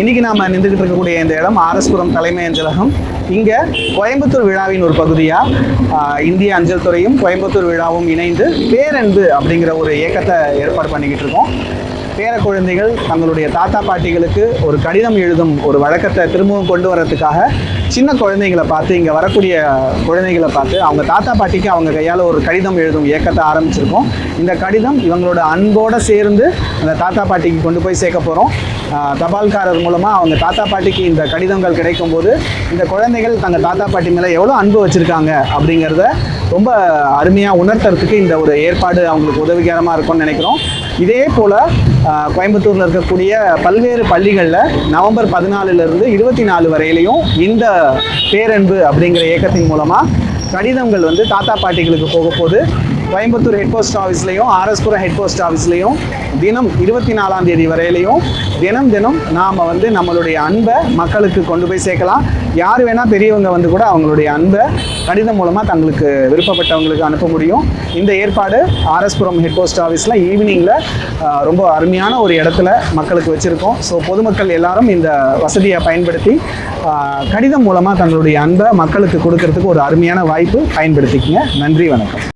இன்னைக்கு நாம நின்றுகிட்டு இருக்கக்கூடிய இந்த இடம் ஆர்எஸ்புரம் தலைமை அஞ்சலகம். இங்க கோயம்புத்தூர் விழாவின் ஒரு பகுதியா இந்திய அஞ்சல் துறையும் கோயம்புத்தூர் விழாவும் இணைந்து பேரன்பு அப்படிங்கிற ஒரு இயக்கத்தை ஏற்பாடு பண்ணிக்கிட்டு இருக்கோம். பேர குழந்தைகள் தங்களுடைய தாத்தா பாட்டிகளுக்கு ஒரு கடிதம் எழுதும் ஒரு வழக்கத்தை திரும்பவும் கொண்டு வரதுக்காக சின்ன குழந்தைங்களை பார்த்து இங்கே வரக்கூடிய குழந்தைகளை பார்த்து அவங்க தாத்தா பாட்டிக்கு அவங்க கையால் ஒரு கடிதம் எழுதும் இயக்கத்தை ஆரம்பிச்சிருக்கோம். இந்த கடிதம் இவங்களோட அன்போடு சேர்ந்து அந்த தாத்தா பாட்டிக்கு கொண்டு போய் சேர்க்க போகிறோம் தபால்காரர் மூலமாக அவங்க தாத்தா பாட்டிக்கு இந்த கடிதங்கள் கிடைக்கும்போது இந்த குழந்தைகள் தங்கள் தாத்தா பாட்டி மேலே எவ்வளோ அன்பு வச்சுருக்காங்க அப்படிங்கிறத ரொம்ப அருமையாக உணர்த்துறதுக்கு இந்த ஒரு ஏற்பாடு அவங்களுக்கு உதவிகரமாக இருக்கும்னு நினைக்கிறோம். இதே போல் கோயம்புத்தூரில் இருக்கக்கூடிய பல்வேறு பள்ளிகளில் நவம்பர் பதினாலுலேருந்து இருபத்தி நாலு வரையிலையும் இந்த பேரன்பு அப்படிங்கிற இயக்கத்தின் மூலமாக கடிதங்கள் வந்து தாத்தா பாட்டிகளுக்கு போக போது கோயம்புத்தூர் ஹெட் போஸ்ட் ஆஃபீஸ்லையும் ஆர்எஸ்புரம் ஹெட் போஸ்ட் ஆஃபீஸ்லையும் தினம் இருபத்தி நாலாம் தேதி வரையிலையும் தினம் தினம் நாம் வந்து நம்மளுடைய அன்பை மக்களுக்கு கொண்டு போய் சேர்க்கலாம். யார் வேணால் பெரியவங்க வந்து கூட அவங்களுடைய அன்பை கடிதம் மூலமாக தங்களுக்கு விருப்பப்பட்டவங்களுக்கு அனுப்ப முடியும். இந்த ஏற்பாடு ஆர்எஸ்புரம் ஹெட் போஸ்ட் ஆஃபீஸில் ஈவினிங்கில் ரொம்ப அருமையான ஒரு இடத்துல மக்களுக்கு வச்சுருக்கோம். ஸோ பொதுமக்கள் எல்லாரும் இந்த வசதியை பயன்படுத்தி கடிதம் மூலமாக தங்களுடைய அன்பை மக்களுக்கு கொடுக்கறதுக்கு ஒரு அருமையான வாய்ப்பு பயன்படுத்திக்கங்க. நன்றி வணக்கம்.